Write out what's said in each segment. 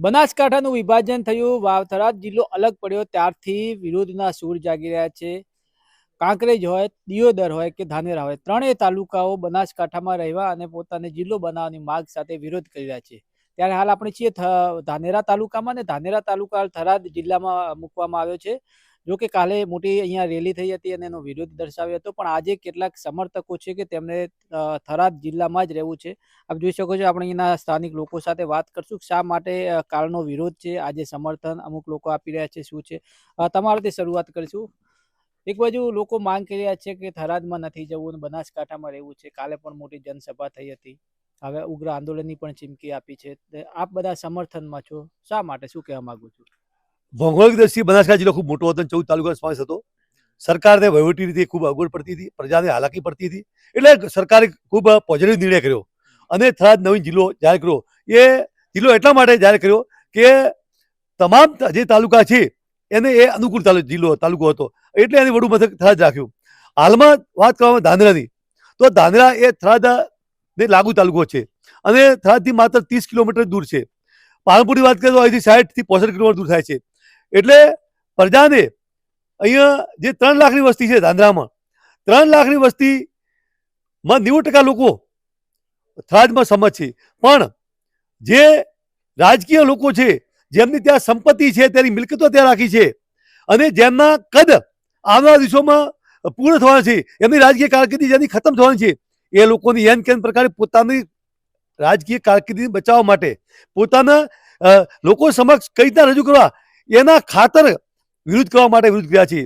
બનાસકાંઠાનું વિભાજન થયું. વાવથરા જિલ્લો અલગ પડ્યો. ત્યારથી વિરોધના સૂર જાગી રહ્યા છે. કાંકરેજ હોય, દિયોદર હોય કે ધાનેરા હોય, ત્રણેય તાલુકાઓ બનાસકાંઠામાં રહેવા અને પોતાને જિલ્લો બનાવવાની માગ સાથે વિરોધ કરી રહ્યા છે. ત્યારે હાલ આપણે છીએ ધાનેરા તાલુકામાં અને ધાનેરા તાલુકા થરાદ જિલ્લામાં મૂકવામાં આવ્યો છે. જો કે કાલે મોટી અહીંયા રેલી થઈ હતી અને એનો વિરોધ દર્શાવ્યો હતો, પણ આજે કેટલાક સમર્થકો છે કે તેમને થરાદ જિલ્લામાં જ રહેવું છે. આપ જોઈ શકો છો આપણે અહીંના સ્થાનિક લોકો સાથે વાત કરશું શા માટે કાલનો વિરોધ છે, આજે સમર્થન અમુક લોકો આપી રહ્યા છે, શું છે? તમારાથી શરૂઆત કરીશું. એક બાજુ લોકો માંગ કરી રહ્યા છે કે થરાદમાં નથી જવું બનાસકાંઠામાં રહેવું છે. કાલે પણ મોટી જનસભા થઈ હતી. હવે ઉગ્ર આંદોલનની પણ ચીમકી આપી છે. આપ બધા સમર્થનમાં છો. શા માટે? શું કહેવા માંગુ છું? ભૌગોલિક દ્રષ્ટિએ બનાસકાંઠા જિલ્લો ખૂબ મોટો હતો ચૌદ તાલુકાનો સમાવેશ હતો. સરકારને વહીવટી રીતે ખૂબ અગવડ પડતી હતી, પ્રજાને હાલાકી પડતી હતી. એટલે સરકારે ખૂબ પોઝિટિવ નિર્ણય કર્યો. અને થરાદ નવીન જિલ્લો જાહેર કર્યો. એ જિલ્લો એટલા માટે જાહેર કર્યો કે તમામ જે તાલુકા છે, એને એ અનુકૂળ તાલુ, જિલ્લો, તાલુકો હતો. એટલે એને વડું મથક થરાદ રાખ્યું. હાલમાં વાત કરવામાં ધાંધરાની તો ધાંધરા એ થરાદ લાગુ તાલુકો છે. અને થરાદથી માત્ર ત્રીસ કિલોમીટર દૂર છે. પાલનપુરની વાત કરીએ તો અહીંથી સાઠથી પોસઠ કિલોમીટર દૂર થાય છે. એટલે પ્રજાને અહીંયા જે ત્રણ લાખની વસ્તી છે ધાંધ્રામાં ત્રણ લાખની વસ્તીમાં નેવું ટકા લોકો થરાદમાં સમજ છે. પણ જે રાજકીય લોકો છે, જેમની ત્યાં સંપત્તિ છે, તેની મિલકતો ત્યાં રાખી છે અને જેમના કદ આવનારા દિવસોમાં પૂર્ણ થવાના છે, એમની રાજકીય કારકિર્દી જેની ખતમ થવાની છે, એ લોકોની એન કેન પ્રકારે પોતાની રાજકીય કારકિર્દી બચાવવા માટે પોતાના લોકો સમક્ષ કઈ રીતના રજૂ કરવા એના ખાતર વિરુદ્ધ કરવા માટે વિરુદ્ધ કર્યા છે.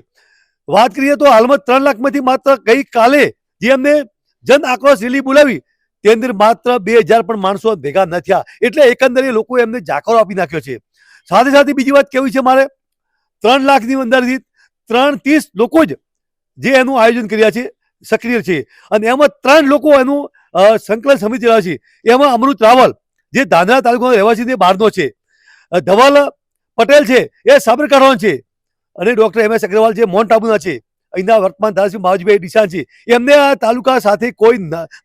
વાત કરીએ તો હાલમાં ત્રણ લાખમાંથી માત્ર ગઈ કાલે જે અમને જન આક્રોશ રેલી બોલાવી, તે અંદર માત્ર બે હજાર પણ માણસો ભેગા ન થયા. એટલે એકંદરે લોકો એમને જાકારો આપી નાખ્યો છે. સાથે સાથે બીજી વાત કેવી છે મારે? ત્રણ લાખની અંદરથી ત્રણ ત્રીસ લોકો જ જે એનું આયોજન કર્યા છે, સક્રિય છે. અને એમાં ત્રણ લોકો એનું સંકલન સમિતિ રહ્યા છે. એમાં અમૃત રાવલ, જે ધાંધ્રા તાલુકાનો રહેવાસી તે બહારનો છે. ધવલ પટેલ છે, એ સાબરકાંઠાનો છે. અને ડોક્ટર એમ એસ અગ્રવાલ છે મોન્ટ આબુના છે. અહીંના વર્તમાન ધારાસભ્ય માવજીભાઈ ડિસાન છે. એમને આ તાલુકા સાથે કોઈ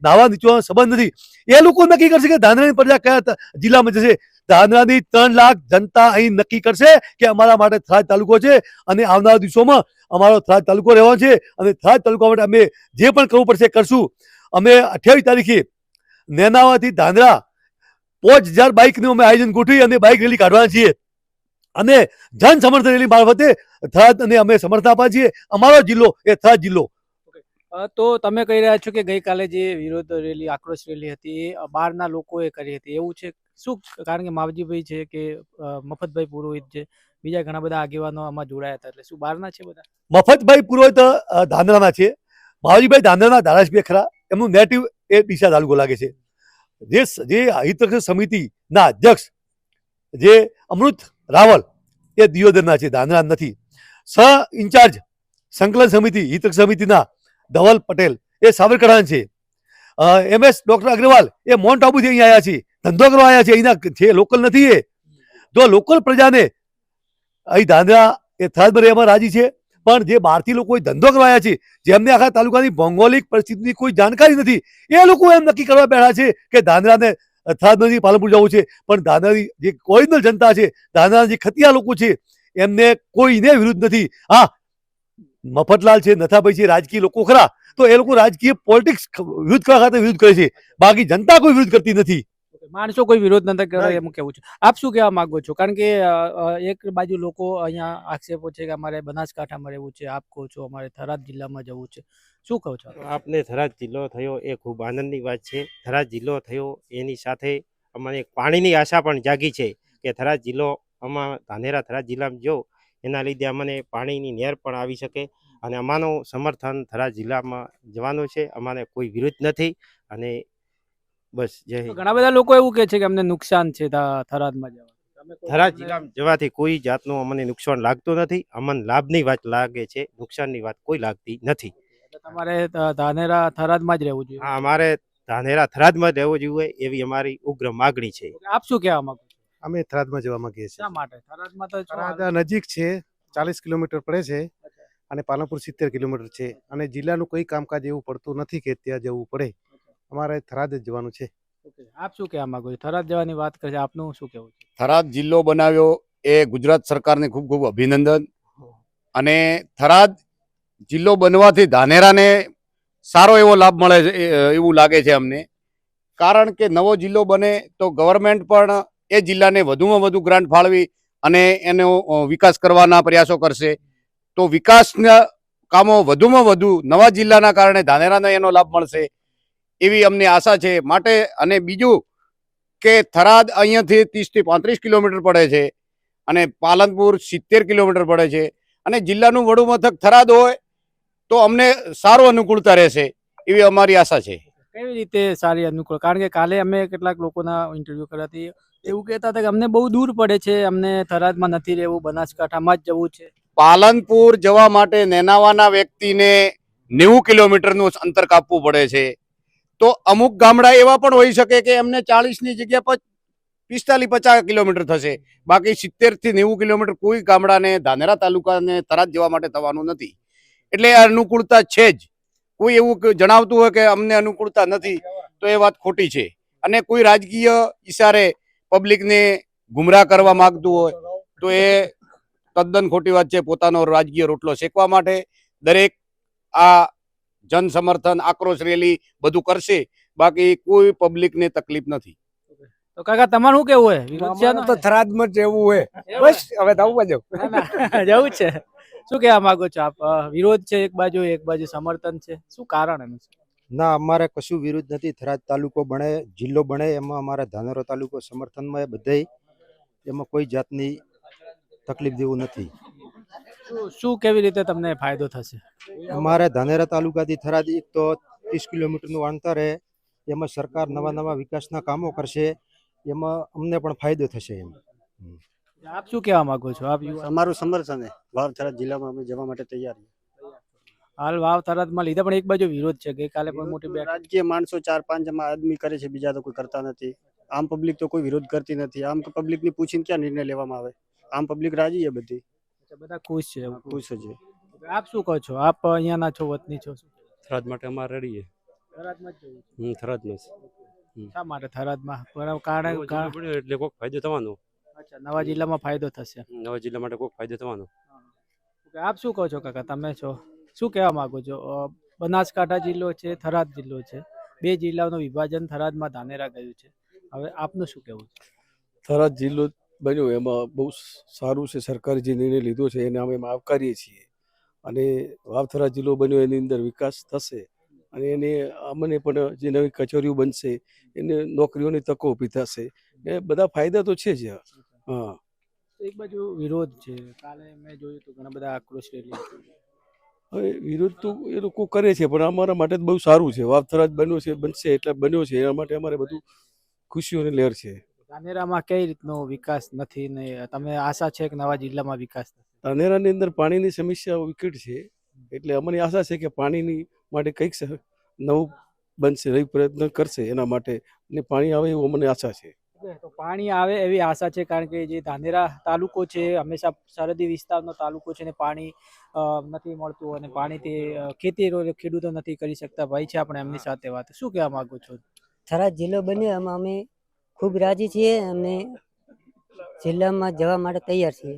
નાવા નીચવાનો સંબંધ નથી. એ લોકો નક્કી કરશે કે ધાંધ્રાની પ્રજા કયા જિલ્લામાં જશે. ધાંધ્રાની ત્રણ લાખ જનતા અહીં નક્કી કરશે કે અમારા માટે થરાદ તાલુકો છે અને આવનારા દિવસોમાં અમારો થરાદ તાલુકો રહેવાનો છે અને થરાદ તાલુકા માટે અમે જે પણ કરવું પડશે કરશું. અમે અઠ્યાવીસ તારીખે નેનાવાથી ધાંધ્રા પાંચ હજાર બાઇકનું અમે આયોજન ગોઠવી અને બાઇક રેલી કાઢવાના છીએ. અને જન સમર્થન રેલી મારફતે થરાદ અને અમે સમર્થન આપવા છીએ. અમારો જિલ્લો એ થરાદ જિલ્લો. તો તમે કહી રહ્યા છો કે ગઈકાલે જે વિરોધ રેલી આક્રોશ રેલી હતી એ બહારના લોકોએ કરી હતી. એવું છે? શું કારણ કે માવજીભાઈ છે કે મફતભાઈ પુરોહિત છે? બીજા ઘણા બધા આગેવાનો આમાં જોડાયા હતા. એટલે શું બહારના છે બધા? મફતભાઈ પુરોહિત ધાંધ્રાના છે. માવજીભાઈ ધાંધ્રાના ધારાસભ્ય ખરા. એમનું નેટિવ એ ડીસા તાલુકો લાગે છે. જે જે હિતરક્ષક સમિતિના અધ્યક્ષ જે અમૃત રાવલ, એ દિયોદરના છે ધાંધ્રા નથી. સહ ઇન્ચાર્જ, સંકલન સમિતિ, હિતક સમિતિના ધવલ પટેલ, એ સાબરકાંઠાના છે. એમ એસ ડોક્ટર અગ્રવાલ, એ મોન્ટ આબુથી અહીં આવ્યા છે. ધંધો કરવા આવ્યા છે, અહીંના છે, લોકલ નથી એ. જો લોકલ પ્રજાને, અહીં ધાંધરા એ થર્ડ એમાં રાજી છે, પણ જે બહારથી લોકો ધંધો કરવા આવ્યા છે, જેમને આખા તાલુકાની ભૌગોલિક પરિસ્થિતિની કોઈ જાણકારી નથી, એ લોકો એમ નક્કી કરવા બેઠા છે કે ધાંધ્રાને નથી પાલનપુર જવું છે. પણ દાદાની જે ઓરિજિનલ જનતા છે, દાદાના જે ખતિયા લોકો છે, એમને કોઈને વિરુદ્ધ નથી. હા, મફતલાલ છે, નથાભાઈ છે, રાજકીય લોકો ખરા. તો એ લોકો રાજકીય પોલિટિક્સ વિરુદ્ધ કરવા ખાતે વિરુદ્ધ કરે છે. બાકી જનતા કોઈ વિરુદ્ધ કરતી નથી. માણસો કોઈ વિરોધ નથી કરે એમ કેવું છે. આપ શું કહેવા માંગો છો? કારણ કે એક બાજુ લોકો અહીંયા આક્ષેપો છે કે અમારે બનાસકાંઠામાં રહેવું છે આપ કહો છો અમારે થરાદ જિલ્લામાં જવું છે. શું કહો છો? આપને થરાદ જિલ્લો થયો એ ખૂબ આનંદની વાત છે. થરાદ જિલ્લો થયો એની સાથે અમને પાણીની આશા પણ જાગી છે કે થરાદ જિલ્લો આમાં ધાનેરા થરાદ જિલ્લામાં જો એના લીધે અમને પાણીની નેર પણ આવી શકે અને અમારું સમર્થન થરાદ જિલ્લામાં જવાનું છે. અમારે કોઈ વિરોધ નથી અને બસ જય હિન્દ. ઘણા બધા લોકો એવું કહે છે કે અમને નુકસાન છે થરાદમાં જવા થરાદ જિલ્લામાં જવાથી કોઈ જાતનું અમને નુકસાન લાગતું નથી. અમને લાભની વાત લાગે છે નુકસાનની વાત કોઈ લાગતી નથી. તમારે ધાનેરા થરાદમાં જ રહેવું જોઈએ. હા અમારે ધાનેરા થરાદમાં જ રહેવું જોઈએ એવી અમારી ઉગ્ર માગણી છે. આપ શું કહેવા માંગો અમે થરાદમાં જવા માંગીએ છીએ. શા માટે? થરાદમાં તો થરાદ નજીક છે ચાલીસ કિલોમીટર પડે છે અને પાલનપુર સિત્તેર કિલોમીટર છે. અને જિલ્લાનું કોઈ કામકાજ એવું પડતું નથી કે ત્યાં જવું પડે. અમારે થરાદ જ જવાનું છે. આપ શું કહેવા માંગો છો? થરાદ જવાની વાત કરે છે આપનું શું કહેવું છે? થરાદ જિલ્લો બનાવ્યો એ ગુજરાત સરકારને ખૂબ ખૂબ અભિનંદન. અને થરાદ જિલ્લો બનવાથી ધાનેરાને સારો એવો લાભ મળે છે એવું લાગે છે અમને. કારણ કે નવો જિલ્લો બને તો ગવર્મેન્ટ પણ એ જિલ્લાને વધુમાં વધુ ગ્રાન્ટ ફાળવી અને એનો વિકાસ કરવાના પ્રયાસો કરશે. તો વિકાસના કામો વધુમાં વધુ નવા જિલ્લાના કારણે ધાનેરાને એનો લાભ મળશે. એવી અમને આશા છે. માટે અને બીજું કે થરાદ અહીંયાથી ત્રીસથી પાંત્રીસ કિલોમીટર પડે છે અને પાલનપુર સિત્તેર કિલોમીટર પડે છે. અને જિલ્લાનું વડું મથક થરાદ હોય તો અમને સારું અનુકૂળતા રહેશે એવી અમારી આશા છે. કેવી રીતે સારી અનુકૂળ? કારણ કે કાલે અમે કેટલાક લોકોના ઇન્ટરવ્યૂ કર્યા હતી. એવું કહેતા હતા કે અમને બહુ દૂર પડે છે. અમને થરાદમાં નથી રહેવું બનાસકાંઠામાં જ જવું છે. પાલનપુર જવા માટે નેનાવાના વ્યક્તિને નેવું કિલોમીટરનું અંતર કાપવું પડે છે. તો અમુક ગામડા એવા પણ હોઈ શકે કે એમને ચાલીસની જગ્યા પર પિસ્તાલીસ પચાસ કિલોમીટર થશે. બાકી સિત્તેરથી નેવું કિલોમીટર કોઈ ગામડાને, ધાનેરા તાલુકાને તરાજ જવા માટે થવાનું નથી. એટલે અનુકૂળતા છે જ. કોઈ એવું જણાવતું હોય કે અમને અનુકૂળતા નથી, તો એ વાત ખોટી છે. અને કોઈ રાજકીય ઈશારે પબ્લિકને ગુમરાહ કરવા માંગતું હોય, તો એ તદ્દન ખોટી વાત છે. પોતાનો રાજકીય રોટલો શેકવા માટે દરેક આ જન સમર્થન આક્રોશ રેલી બધું કરશે. બાકી કોઈ પબ્લિકને તકલીફ નથી. તો કાકા તમારું શું કેવું હોય? વિરોધ છે તો થરાદમાં જ હોય. બસ હવે તો આવવા જવું છે. શું કહેવા માંગો છો આપ? વિરોધ છે એક બાજુ એક બાજુ સમર્થન છે. શું કારણ એનું ના અમારે કશું વિરુદ્ધ નથી. થરાદ તાલુકો બને જિલ્લો બને એમાં અમારે ધાનેરો તાલુકો સમર્થનમાં એ બધાય એમાં કોઈ જાતની તકલીફ જેવું નથી. શું શું કેવી રીતે તમને ફાયદો થશે? અમારે ધાનેરા તાલુકાથી થરાદ એક તો ત્રીસ કિલોમીટરનું અંતર એમાં સરકાર નવા નવા વિકાસના કામો કરશે. એમાં અમને પણ ફાયદો થશે એમ. આપ શું કહેવા માંગો છો? આપ અમારું સમર્થન છે. વાવ થરાદ જિલ્લામાં અમે જવા માટે તૈયાર હાલ વાવ થરાદમાં લીધા પણ એક બાજુ વિરોધ છે. ગઈકાલે પણ મોટી રાજકીય માણસો ચાર પાંચ એમાં આદમી કરે છે બીજા તો કોઈ કરતા નથી. આમ પબ્લિક તો કોઈ વિરોધ કરતી નથી. આમ પબ્લિકની પૂછીને ક્યાં નિર્ણય લેવામાં આવે? આમ પબ્લિક રાજી છે બધી. બધા ખુશ છે એવું. ખુશ છે. આપ શું કહો છો? આપ અહીંયાના છો વતની છો? થરાદ માટે અમારે રેડી થરાદમાં જ જવું છે. હમ થરાદમાં શા માટે થરાદમાં? બરાબર કારણ કારણ- એટલે કોઈક ફાયદો થવાનો. અચ્છા નવા જિલ્લામાં ફાયદો થશે. નવા જિલ્લા માટે કોઈક ફાયદો થવાનો. આપ શું કહો છો કાકા? તમે છો? શું કહેવા માંગો છો? બનાસકાંઠા જિલ્લો છે થરાદ જિલ્લો છે. બે જિલ્લાનું વિભાજન થરાદમાં ધાનેરા ગયું છે. હવે આપનું શું કહેવું છે? થરાદ જિલ્લો બન્યો એમાં બહુ સારું છે સરકારે જે નિર્ણય લીધો છે એને અમે આવકારીએ છીએ. અને વાવથરા જિલ્લો બન્યો એની અંદર વિકાસ થશે. અને એને અમને પણ જે નવી કચેરીઓ બનશે એને નોકરીઓની તકો ઊભી થશે. એ બધા ફાયદા તો છે જ હા. એક બાજુ વિરોધ છે. કાલે મેં જોયું તો ઘણા બધા આક્રોશ રેલી હવે વિરોધ તો એ લોકો કરે છે પણ અમારા માટે બહુ સારું છે. વાવથરા જ બન્યો છે બનશે એટલે બન્યો છે. એના માટે અમારે બધું ખુશીઓની લહેર છે. ધાનેરામાં કઈ રીતનો વિકાસ નથી ને તમે આશા છે કે નવા જિલ્લામાં વિકાસ થશે? ધાનેરાની અંદર પાણીની સમસ્યા વિકટ છે. એટલે અમને આશા છે કે પાણીની માટે કંઈક નવું બનશે રહી પ્રયત્ન કરશે એના માટે ને પાણી આવે એવું અમને આશા છે. તો પાણી આવે એવી આશા છે કારણ કે જે ધાનેરા તાલુકો છે હંમેશા સરહદી વિસ્તારનો તાલુકો છે ને પાણી નથી મળતું અને પાણીથી ખેતી રો- ખેડૂતો નથી કરી શકતા. ભાઈ છે આપણે એમની સાથે વાત. શું કહેવા માંગો છો? થરાદ જિલ્લો બન્યો એમાં અમે ખૂબ રાજી છીએ અને જિલ્લામાં જવા માટે તૈયાર છીએ.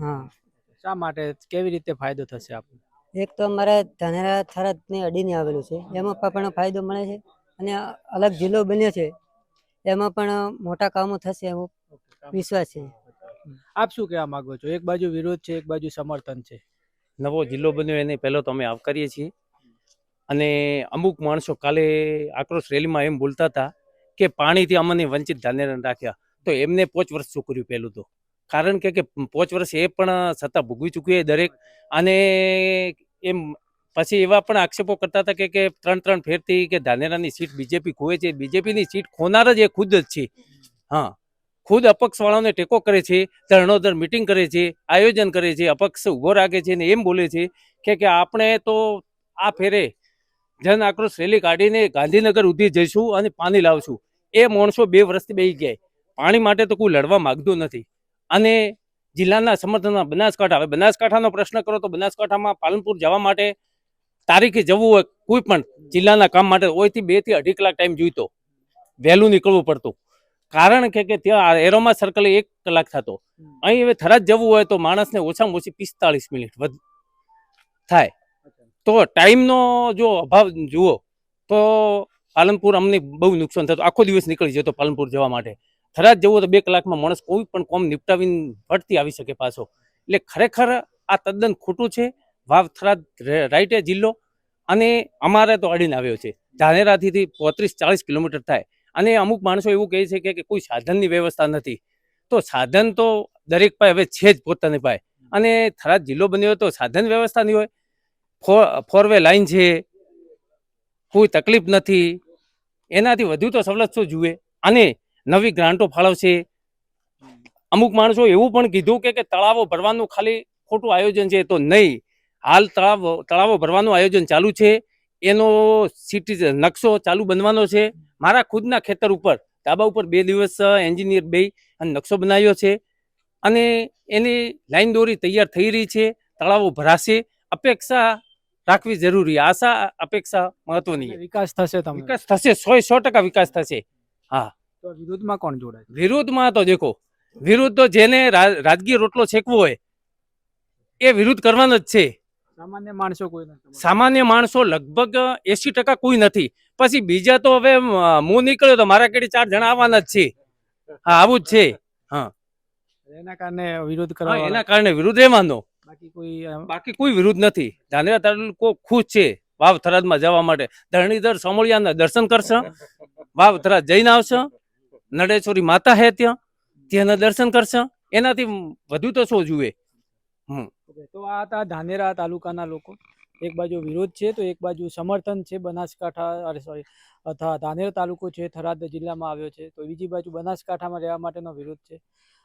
હા. શા માટે કેવી રીતે ફાયદો થશે આપણને એક તો અમારા ધાનેરા થરાદને અડીને આવેલું છે. એમાં પણ ફાયદો મળે છે અને અલગ જિલ્લો બન્યો છે. એમાં પણ મોટા કામો થશે એવો વિશ્વાસ છે. આપ શું કહેવા માંગો છો? એક બાજુ વિરોધ છે એક બાજુ સમર્થન છે. નવો જિલ્લો બન્યો એને પહેલો તો અમે આવકારીએ છીએ. અને અમુક માણસો કાલે આક્રોશ રેલીમાં એમ બોલતા હતા કે પાણીથી અમને વંચિત ધાનેરાને રાખ્યા, તો એમને પોચ વર્ષ છોકર્યું પહેલું તો. કારણ કે કે પોચ વર્ષ એ પણ સત્તા ભોગવી ચૂક્યું એ દરેક. અને એમ પછી એવા પણ આક્ષેપો કરતા હતા કે કે ત્રણ ત્રણ ફેરથી કે ધાનેરાની સીટ બીજેપી ખોવે છે. બીજેપીની સીટ ખોનાર જ એ ખુદ જ છે. હા. ખુદ અપક્ષવાળાઓને ટેકો કરે છે, ધરણોધર મિટિંગ કરે છે, આયોજન કરે છે, અપક્ષ ઊભો રાખે છે ને એમ બોલે છે કે આપણે તો આ ફેરે જન આક્રોશ રેલી કાઢીને ગાંધીનગર સુધી જઈશું અને પાણી લાવશું. એ માણસો બે વર્ષથી બે ગયા. પાણી માટે તો કોઈ લડવા માગતું નથી. અને જિલ્લાના સમર્થનમાં બનાસકાંઠા હવે બનાસકાંઠાનો પ્રશ્ન કરો તો બનાસકાંઠામાં પાલનપુર જવા માટે તારીખે જવું હોય કોઈ પણ જિલ્લાના કામ માટે હોયથી બેથી અઢી કલાક ટાઈમ જોઈતો. વહેલું નીકળવું પડતું. કારણ કે કે ત્યાં એરોમાં સર્કલ એક કલાક થતો. અહીં હવે થરાદ જવું હોય તો માણસને ઓછામાં ઓછી પિસ્તાળીસ મિનિટ વધ થાય. તો ટાઈમનો જો અભાવ જુઓ, તો પાલનપુર અમને બહુ નુકસાન થતું. આખો દિવસ નીકળી જતો પાલનપુર જવા માટે. થરાદ જવું તો બે કલાકમાં માણસ કોઈ પણ કોમ નિપટાવીને ફરતી આવી શકે પાછો. એટલે ખરેખર આ તદ્દન ખોટું છે. વાવ, થરાદ રાઈટે જિલ્લો અને અમારે તો અડીને આવ્યો છે. ધાનેરાથી પોત્રીસ, ચાળીસ કિલોમીટર થાય. અને અમુક માણસો એવું કહે છે કે- કે કોઈ સાધનની વ્યવસ્થા નથી. તો સાધન તો દરેક પાસે, હવે છે જ પોતાની પાસે. અને થરાદ જિલ્લો બન્યો તો સાધન વ્યવસ્થા નહીં હોય. ફોર વે લાઈન છે, કોઈ તકલીફ નથી. એનાથી વધુ તો સવલત શું જુએ? અને નવી ગ્રાન્ટો ફાળવશે. અમુક માણસો એવું પણ કીધું કે તળાવો ભરવાનું ખાલી ખોટું આયોજન છે, તો નહીં. હાલ તળાવ તળાવો ભરવાનું આયોજન ચાલુ છે. એનો સિટી નકશો ચાલુ બનવાનો છે. મારા ખુદના ખેતર ઉપર, ધાબા ઉપર બે દિવસ એન્જિનિયર બે અને નકશો બનાવ્યો છે. અને એની લાઈન દોરી તૈયાર થઈ રહી છે. તળાવો ભરાશે. અપેક્ષા રાખવી જરૂરી. આશા અપેક્ષા મહત્વની વિકાસ થશે વિકાસ થશે સો સો ટકા વિકાસ થશે. હા. તો વિરોધમાં કોણ જોડાય? વિરોધમાં તો દેખો વિરુદ્ધ તો જેને રા- રાજકીય રોટલો છેકવો હોય એ વિરુદ્ધ કરવાનો જ છે. સામાન્ય માણસો કોઈ નથી. સામાન્ય માણસો લગભગ એસી ટકા કોઈ નથી. પછી બીજા તો હવે હું નીકળ્યો તો મારા કેડી ચાર જણા આવવાના જ છે. હા આવું જ છે. હા. એના કારણે વિરોધ કરવા એના કારણે વિરુદ્ધ રહેવાનો. બાકી કોઈ બાકી કોઈ વિરુદ્ધ નથી. ધાનેરા તાલુકો ખુશ છે વાવ થરાદમાં જવા માટે. ધરણીધર સમોળિયાના દર્શન કરશે વાવ થરાદ જઈને આવશે નડેશ્વરી માતા હે ત્યાં ત્યાંના દર્શન કરશે. એનાથી વધુ તો શું જુએ? તો આ હતા ધાનેરા તાલુકાના લોકો. એક બાજુ વિરોધ છે તો એક બાજુ સમર્થન છે બનાસકાંઠા અરે સોરી અથવા ધાનેરા તાલુકો છે થરાદ જિલ્લામાં આવ્યો છે. તો બીજી બાજુ બનાસકાંઠામાં રહેવા માટેનો વિરોધ છે.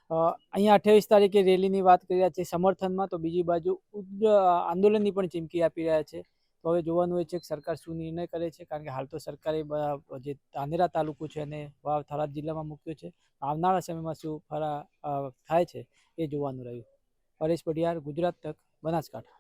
અહીંયા અઠ્યાવીસ તારીખે રેલીની વાત કરી રહ્યા છે સમર્થનમાં, તો બીજી બાજુ ઉગ્ર આંદોલનની પણ ચીમકી આપી રહ્યા છે. તો હવે જોવાનું એ છે કે સરકાર શું નિર્ણય કરે છે, કારણ કે હાલ તો સરકારે જે ધાનેરા તાલુકો છે એને વાવ થરાદ જિલ્લામાં મૂક્યો છે. આવનારા સમયમાં શું ફરા થાય છે એ જોવાનું રહ્યું. પરેશ પઢિયાર, ગુજરાત તક, બનાસકાંઠા.